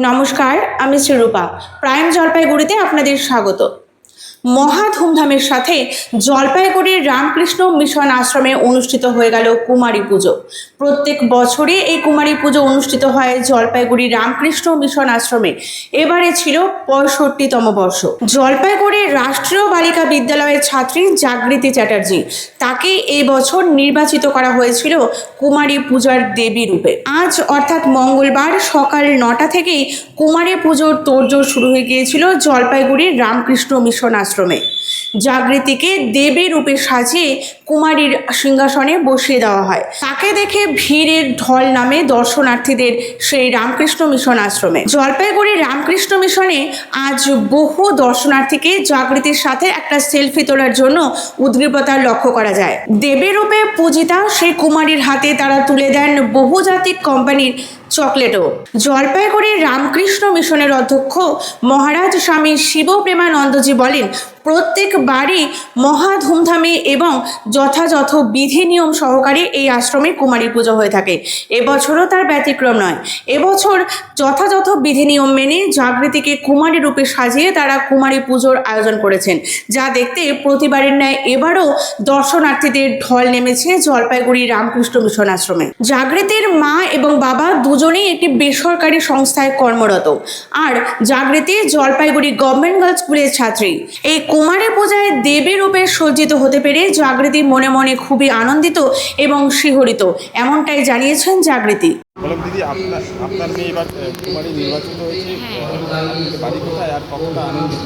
নমস্কার আমি শ্রীরূপা। প্রাইম জলপাইগুড়িতে আপনাদের স্বাগত। মহা ধুমধামের সাথে জলপাইগুড়ির রামকৃষ্ণ মিশন আশ্রমে অনুষ্ঠিত হয়ে গেল কুমারী পুজো। প্রত্যেক বছরে এই কুমারী পুজো অনুষ্ঠিত হয় জলপাইগুড়ি রামকৃষ্ণ মিশন আশ্রমে। এবারে ছিল পঁয়ষট্টিতম বর্ষ। জলপাইগুড়ির রাষ্ট্রীয় বালিকা বিদ্যালয়ের ছাত্রী জাগৃতি চ্যাটার্জি। তাকে এই বছর নির্বাচিত করা হয়েছিল কুমারী পূজার দেবী রূপে। আজ অর্থাৎ মঙ্গলবার সকাল নটা থেকেই কুমারী পুজোর তোড়জোড় শুরু হয়ে গিয়েছিল জলপাইগুড়ির রামকৃষ্ণ মিশন আশ্রমে। জাগৃতিকে দেবী রূপে সাজিয়ে কুমারীর সিংহাসনে বসিয়ে দেওয়া হয়। তাকে দেখে ভিড়ের ঢল নামে দর্শনার্থীদের সেই রামকৃষ্ণ মিশন আশ্রমে। জলপাইগুড়ির রামকৃষ্ণ মিশনে আজ বহু দর্শনার্থীকে জাগৃতির সাথে একটা সেলফি তোলার জন্য উদ্গ্রীবতা লক্ষ্য করা যায়। দেবী রূপে পূজিতা সেই কুমারীর হাতে তারা তুলে দেন বহুজাতিক কোম্পানির চকলেটও। জলপাইগুড়ির রামকৃষ্ণ মিশনের অধ্যক্ষ মহারাজ স্বামী শিব প্রেমানন্দজি বলেন, প্রত্যেকবারই মহা ধুমধামে এবং যথাযথ বিধি নিয়ম সহকারে এই আশ্রমে কুমারী পুজো হয়ে থাকে। এবছরও তার ব্যতিক্রম নয়। এবছর যথাযথ বিধি নিয়ম মেনে জাগৃতিকে কুমারী রূপে সাজিয়ে তারা কুমারী পুজোর আয়োজন করেছেন। যা দেখতে প্রতিবারের ন্যায় এবারও দর্শনার্থীদের ঢল নেমেছে জলপাইগুড়ি রামকৃষ্ণ মিশন আশ্রমে। জাগৃতির মা এবং বাবা দুজনেই একটি বেসরকারি সংস্থায় কর্মরত। আর জাগৃতি জলপাইগুড়ি গভর্নমেন্ট গার্লস স্কুলের ছাত্রী। এই কুমারী পূজায় দেবী রূপে সজ্জিত হতে পেরে জাগৃতি মনে মনে খুবই আনন্দিত এবং শিহরিত। এমনটাই জানিয়েছেন জাগৃতি। বললাম দিদি আপনার আপনার মেয়ে এবার কুমারী নির্বাচিত হয়েছে হ্যাঁ। বাড়ি কোথায় আর কতটা আনন্দিত?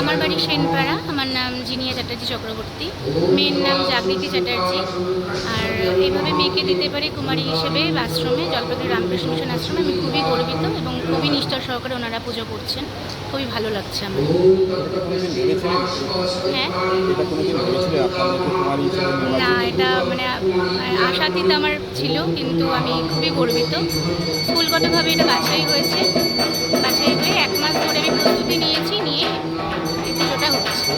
আমার বাড়ি সেনপাড়া আমার নাম জিনিয়া চ্যাটার্জি চক্রবর্তী। মেয়ের নাম জাগৃতি চ্যাটার্জি। আর এইভাবে মেয়েকে দিতে পারি কুমারী হিসেবে আশ্রমে জলপাইগুড়ি রামকৃষ্ণ মিশন আশ্রমে। আমি খুবই গর্বিত এবং খুবই নিষ্ঠা সহকারে ওনারা পুজো করছেন। খুবই ভালো লাগছে আমার। হ্যাঁ না এটা আশাতীত আমার ছিল, কিন্তু আমি খুবই গর্বিত। স্কুলগতভাবে এটা বাছাই হয়েছে। বাছাই হয়ে এক মাস ধরে আমি প্রস্তুতি নিয়েছি, নিয়ে এই পুজোটা হচ্ছে।